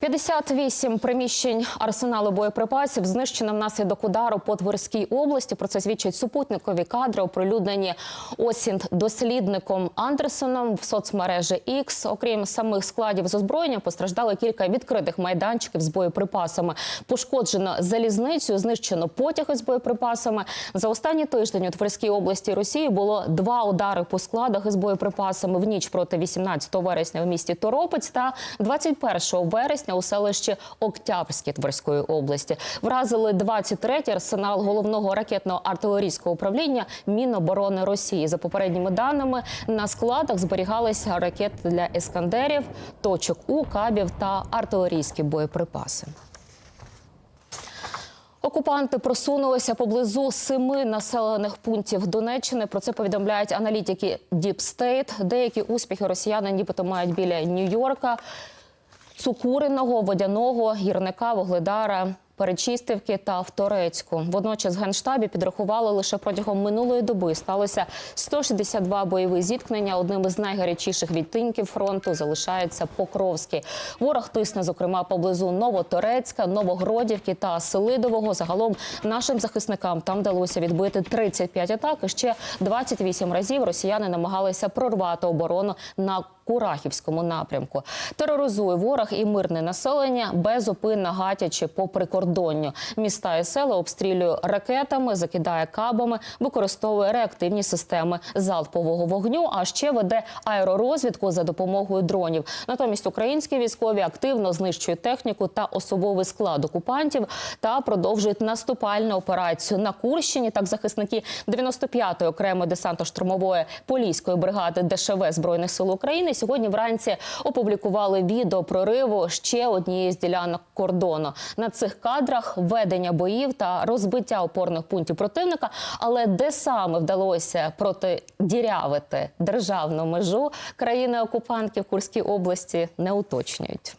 58 приміщень арсеналу боєприпасів знищено внаслідок удару по Тверській області. Про це свідчать супутникові кадри, оприлюднені осінь дослідником Андерсоном в соцмережі X. Окрім самих складів з озброєння, постраждали кілька відкритих майданчиків з боєприпасами. Пошкоджено залізницю, знищено потяги з боєприпасами. За останній тиждень у Тверській області Росії було два удари по складах із боєприпасами в ніч проти 18 вересня в місті Торопець та 21 вересня у селищі Октябрське Тверської області. Вразили 23-й арсенал головного ракетно-артилерійського управління Міноборони Росії. За попередніми даними на складах зберігалися ракети для ескандерів, точок У, кабів та артилерійські боєприпаси. Окупанти просунулися поблизу семи населених пунктів Донеччини. Про це повідомляють аналітики Deep State. Деякі успіхи росіяни нібито мають біля Нью-Йорка, Цукуриного, Водяного, Гірника, Вогледара. Перечистівки та в Торецьку. Водночас генштабі підрахували лише протягом минулої доби сталося 162 бойові зіткнення. Одним із найгарячіших відтинків фронту залишається Покровський. Ворог тисне, зокрема, поблизу Новоторецька, Новогродівки та Селидового. Загалом нашим захисникам там вдалося відбити 35 атак. І ще 28 разів росіяни намагалися прорвати оборону на Курахівському напрямку. Тероризує ворог і мирне населення безупинно гатячи по прикордонню. Міста і села обстрілює ракетами, закидає кабами, використовує реактивні системи залпового вогню. А ще веде аеророзвідку за допомогою дронів. Натомість українські військові активно знищують техніку та особовий склад окупантів та продовжують наступальну операцію на Курщині. Так захисники 95-ї окремої десантно-штурмової поліської бригади ДШВ збройних сил України сьогодні вранці опублікували відео прориву ще однієї з ділянок кордону. На цих кадрах ведення боїв та розбиття опорних пунктів противника. Але де саме вдалося протидірявити державну межу країни окупантки в Курській області, не уточнюють.